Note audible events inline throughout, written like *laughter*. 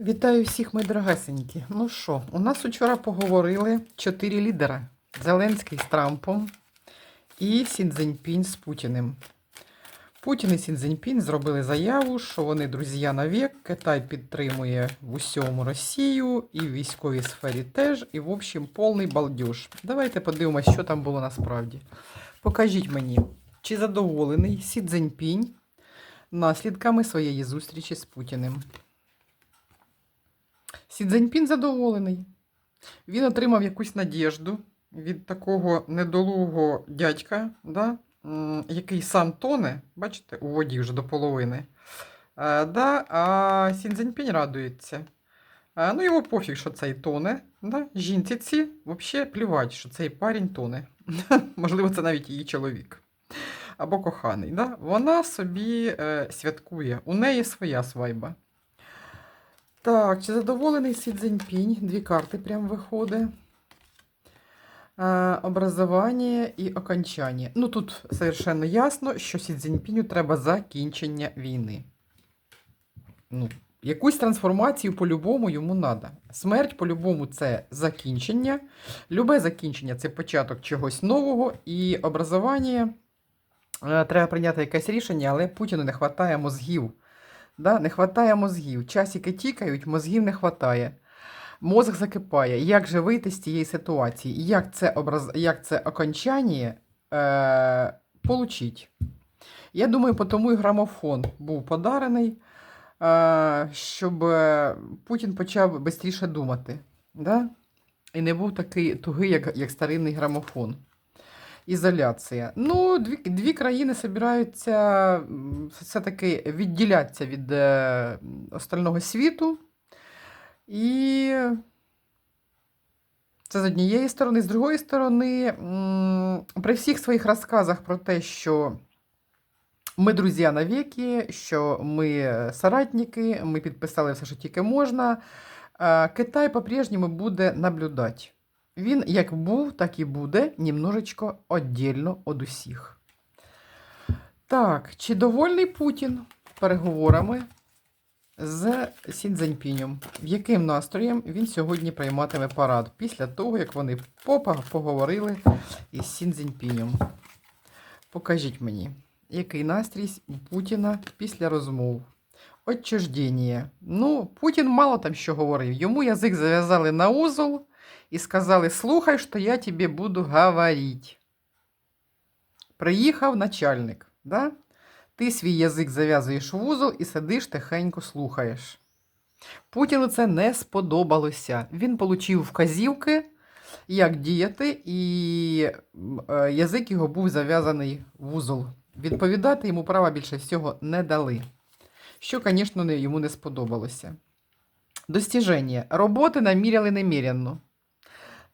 Вітаю всіх, мої дорогесенькі. Ну що, у нас вчора поговорили чотири лідера: Зеленський з Трампом і Сіньцзіньпінь з Путіним. Путін і Сіньцзіньпінь зробили заяву, що вони друзі навік, Китай підтримує в усьому Росію і в військовій сфері теж, і в общем повний балдеж. Давайте подивимося, що там було насправді. Покажіть мені, чи задоволений Сі Цзіньпінь наслідками своєї зустрічі з Путіним. Сі Цзіньпін задоволений. Він отримав якусь надіжду від такого недолугого дядька, да, який сам тоне, бачите, у воді вже до половини. Е, да, а Сі Цзіньпінь радується. Е, ну, йому пофіг, що цей тоне. Да? Жінці ці взагалі плювать, що цей парень тоне. *laughs* Можливо, це навіть її чоловік. Або коханий. Да? Вона собі е, святкує. У неї своя свайба. Так, чи задоволений Сі Цзіньпінь? Дві карти прям виходить. Е, образування і окончання. Ну, тут совершенно ясно, що Сі Цзіньпіню треба закінчення війни. Ну, якусь трансформацію по-любому йому треба. Смерть по-любому це закінчення. Любе закінчення це початок чогось нового. І образування е, треба прийняти якесь рішення, але Путіну не вистачає мозгів. Да? Не вистачає мозгів. Часики тікають, мозгів не вистачає. Мозг закипає. Як же вийти з цієї ситуації? Як це, образ... як це окончання е... получить? Я думаю, тому і грамофон був подарений, е... щоб Путін почав швидше думати. Да? І не був такий тугий, як, як старинний грамофон. Ізоляція. Ну, дві, дві країни збираються все-таки відділятися від е, остального світу. І це з однієї сторони, з другої сторони, при всіх своїх розказах про те, що ми друзі навіки, що ми соратники, ми підписали все, що тільки можна. е, Китай по-прежньому буде наблюдати. Він як був, так і буде, немножечко віддільно від усіх. Так, чи довольний Путін переговорами з Сіньцзіньпінем? Яким настроєм він сьогодні прийматиме парад після того, як вони попа поговорили із Сіньцзіньпінем? Покажіть мені, який настрій Путіна після розмов? Отчуждення. Ну, Путін мало там що говорив. Йому язик зав'язали на узол і сказали: слухай, що я тобі буду говорити. Приїхав начальник. Да? Ти свій язик зав'язуєш в узол і сидиш тихенько слухаєш. Путіну це не сподобалося. Він отримав вказівки, як діяти, і е, язик його був зав'язаний в узол. Відповідати йому права більше всього не дали. Що, звісно, йому не сподобалося. Достіження. Роботи наміряли неміряно.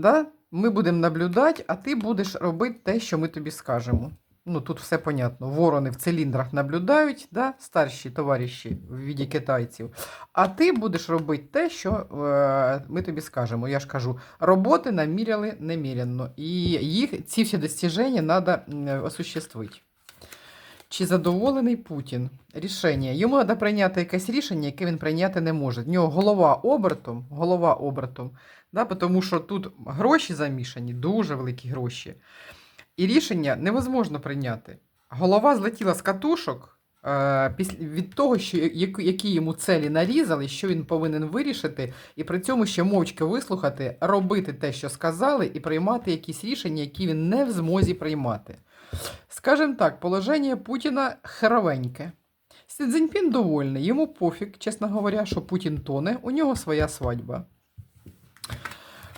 Да? Ми будемо наблюдати, а ти будеш робити те, що ми тобі скажемо. Ну, тут все понятно. Ворони в циліндрах наблюдають, да? старші товариші в віді китайців. А ти будеш робити те, що е, ми тобі скажемо. Я ж кажу, роботи наміряли неміряно. І їх, ці всі достіження треба осуществити. Чи задоволений Путін? Рішення. Йому треба прийняти якесь рішення, яке він прийняти не може. В нього голова обертом, голова обертом, да, тому що тут гроші замішані, дуже великі гроші. І рішення невозможно прийняти. Голова злетіла з катушок е, від того, що, які йому целі нарізали, що він повинен вирішити, і при цьому ще мовчки вислухати, робити те, що сказали, і приймати якісь рішення, які він не в змозі приймати. Скажем так, положення Путіна херовеньке. Сі Цзіньпін довольний, йому пофіг, чесно говоря, що Путін тоне, у нього своя свадьба.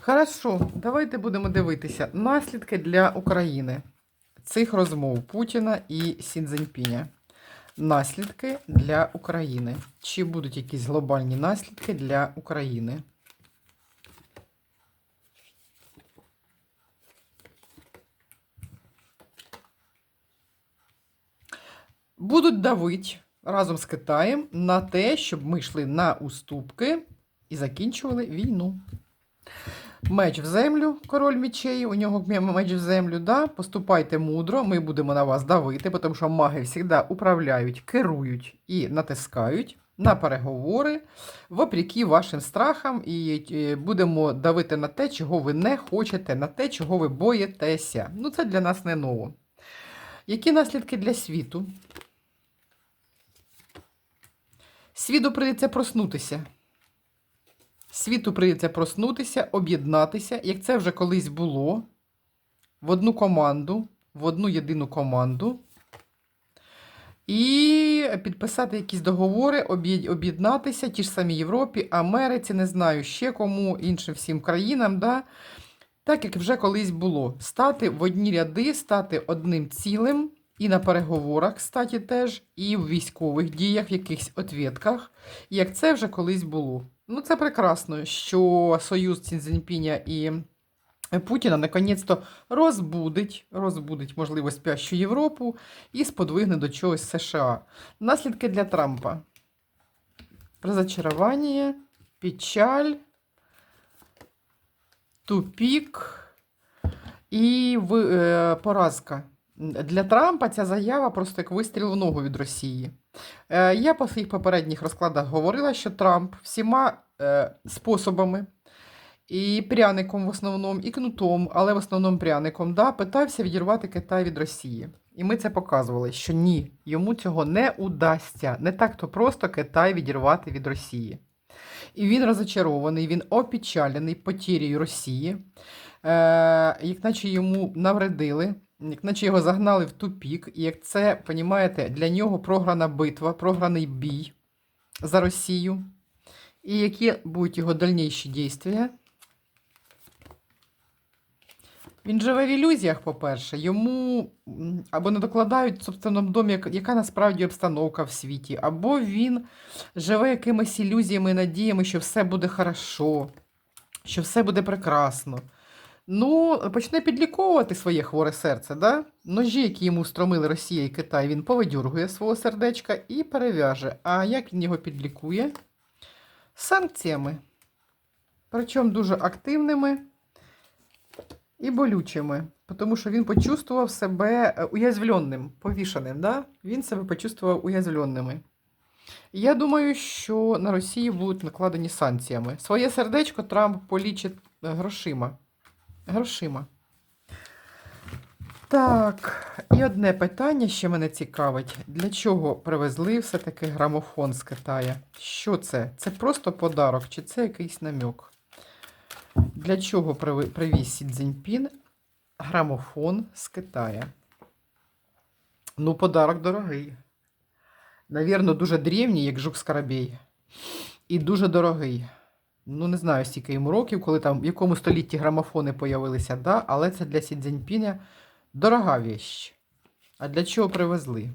Хорошо, давайте будемо дивитися наслідки для України цих розмов Путіна і Сі Цзіньпіня. Наслідки для України. Чи будуть якісь глобальні наслідки для України? Будуть давити разом з Китаєм на те, щоб ми йшли на уступки і закінчували війну. Меч в землю, король мечей, у нього меч в землю, да? поступайте мудро, ми будемо на вас давити, тому що маги завжди управляють, керують і натискають на переговори, вопреки вашим страхам, і е, будемо давити на те, чого ви не хочете, на те, чого ви боїтеся. Ну, це для нас не ново. Які наслідки для світу? Світу прийдеться проснутися. Світу прийдеться проснутися, об'єднатися, як це вже колись було, в одну команду, в одну єдину команду. І підписати якісь договори, об'єд- об'єднатися, ті ж самі Європі, Америці, не знаю ще кому, іншим всім країнам, да? так як вже колись було. Стати в одні ряди, стати одним цілим, і на переговорах, кстати, теж, і в військових діях, в якихось отвідках, як це вже колись було. Ну, це прекрасно, що союз Цзіньпіня і Путіна наконець-то розбудить, розбудить, можливо, спящу Європу і сподвигне до чогось США. Наслідки для Трампа. Разочарование, печаль, тупік і е, поразка. Для Трампа ця заява просто як вистріл в ногу від Росії. Е, Я по своїх попередніх розкладах говорила, що Трамп всіма е, способами, і пряником в основному, і кнутом, але в основному пряником, да, питався відірвати Китай від Росії. І ми це показували, що ні, йому цього не удасться. Не так то просто Китай відірвати від Росії. І він розочарований, він опечалений потір'ю Росії, е, як наче йому навредили, наче його загнали в тупік, і як це, понімаєте, для нього програна битва, програний бій за Росію. І які будуть його дальніші дійства? Він живе в ілюзіях, по-перше. Йому або не докладають в собственному домі, яка насправді обстановка в світі, або він живе якимись ілюзіями і надіями, що все буде хорошо, що все буде прекрасно. Ну, почне підліковувати своє хворе серце, да? Ножі, які йому стромили Росія і Китай, він повидюргує свого сердечка і перев'яже. А як він його підлікує? Санкціями. Причому дуже активними і болючими, тому що він почувствував себе е, уязвленим, повішеним. Да? Він себе почувствував уязвленими. Я думаю, що на Росію будуть накладені санкціями. Своє сердечко Трамп полічить е, грошима. Грошима. Так, і одне питання ще мене цікавить. Для чого привезли все-таки грамофон з Китаю? Що це? Це просто подарок, чи це якийсь намек? Для чого привіз Сі Цзіньпін грамофон з Китаю? Ну, подарок дорогий. Навірно, дуже древній, як жук Скарабей. І дуже дорогий. Ну, не знаю, стільки йому років, коли там, в якому столітті грамофони появилися, да? але це для Сі Цзіньпіня дорога віч. А для чого привезли?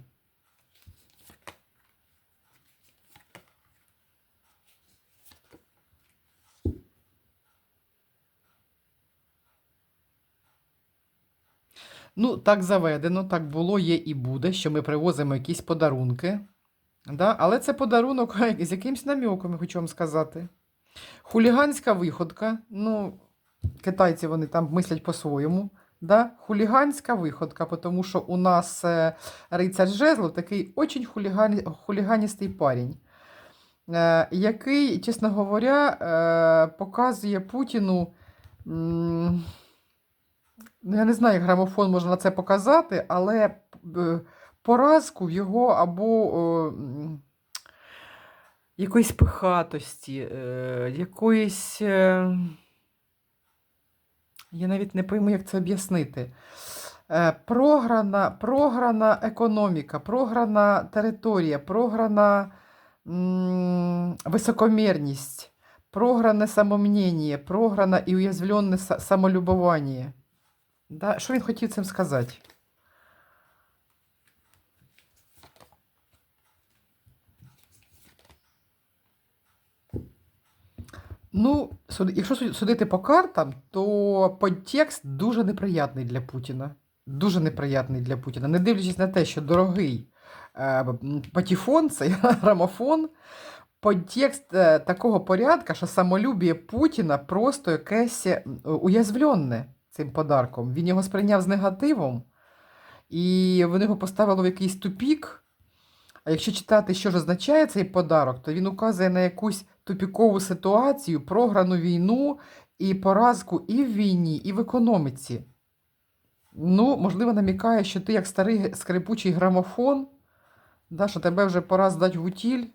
Ну, так заведено, так було, є і буде, що ми привозимо якісь подарунки. Да? Але це подарунок *laughs* з якимсь намеком, я хочу вам сказати. Хуліганська виходка. Ну, китайці вони там мислять по-своєму. Да? Хуліганська виходка, тому що у нас е, рицар Жезлов такий очень хуліган... хуліганістий парень, е, який, чесно говоря, е, показує Путіну. м, Ну, я не знаю, як грамофон можна на це показати, але е, поразку в його або м, якоїсь пихатості, е, якоїсь. Е, я навіть не пойму, як це об'яснити. Е, програна, програна економіка, програна територія, програна високомірність, програне самомнення, програна і уязвленне са- самолюбування. Да? Що він хотів цим сказати? Ну, якщо судити по картам, то подтекст дуже неприятний для Путіна. Дуже неприятний для Путіна. Не дивлячись на те, що дорогий е, м, патефон, цей *laughs* грамофон, подтекст е, такого порядка, що самолюбіє Путіна просто якесь е, уязвленне цим подарком. Він його сприйняв з негативом, і вони його поставило в якийсь тупік. А якщо читати, що ж означає цей подарок, то він указує на якусь тупікову ситуацію, програну війну і поразку і в війні, і в економіці. Ну, можливо, намікає, що ти як старий скрипучий грамофон, да, що тебе вже пора здати в утіль,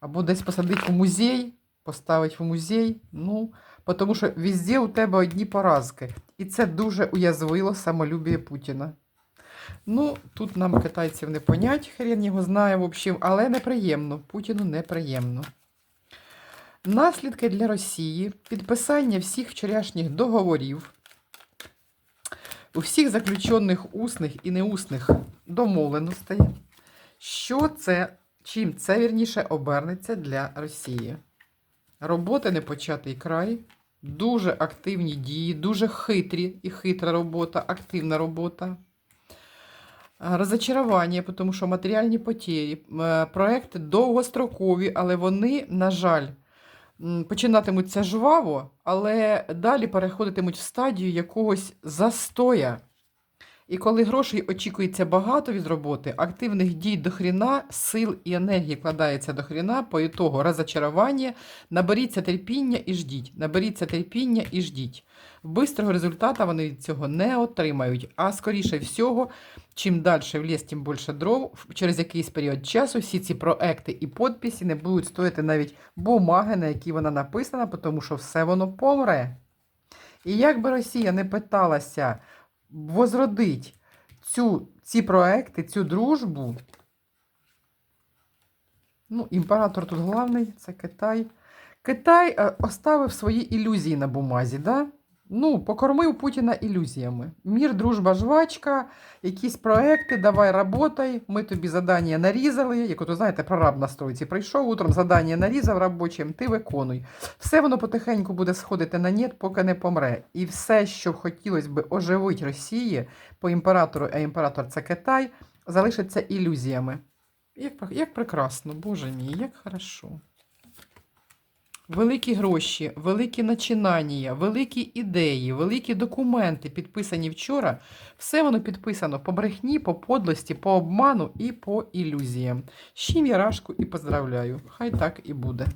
або десь посадити в музей, поставити в музей. Ну, тому що везде у тебе одні поразки. І це дуже уязвило самолюбіє Путіна. Ну, тут нам китайців не понять, хрен його знає, в общем, але неприємно. Путіну неприємно. Наслідки для Росії підписання всіх вчорашніх договорів, у всіх заключених усних і неусних домовленостей, що це, чим це вірніше обернеться для Росії. Роботи не початий край, дуже активні дії, дуже хитрі і хитра робота, активна робота. Розочарування, тому що матеріальні потері, Е, проекти довгострокові, але вони, на жаль, починатимуться жваво, але далі переходитимуть в стадію якогось застоя. І коли грошей очікується багато від роботи, активних дій до хріна, сил і енергії кладається до хріна, по ітогу розочарування, наберіться терпіння і ждіть. Наберіться терпіння і ждіть. Бистрого результату вони від цього не отримають, а скоріше всього, чим далі в ліс, тим більше дров. Через якийсь період часу всі ці проекти і підписи не будуть стоїти навіть бумаги, на якій вона написана, тому що все воно помре. І як би Росія не питалася возродить цю, ці проекти, цю дружбу. Ну, імператор тут головний, це Китай. Китай е, оставив свої ілюзії на бумазі, да? Ну, покормив Путіна ілюзіями. Мір, дружба, жвачка, якісь проекти, давай работай. Ми тобі задання нарізали. Як от, знаєте, прораб на стойці прийшов утром, задання нарізав робочим, ти виконуй. Все воно потихеньку буде сходити на нет, поки не помре. І все, що хотілося би оживити Росії по імператору, а імператор це Китай, залишиться ілюзіями. Як, як прекрасно, Боже мій, як хорошо. Великі гроші, великі начинання, великі ідеї, великі документи, підписані вчора. Все воно підписано по брехні, по подлості, по обману і по ілюзіям. З чим я рашку і поздравляю. Хай так і буде.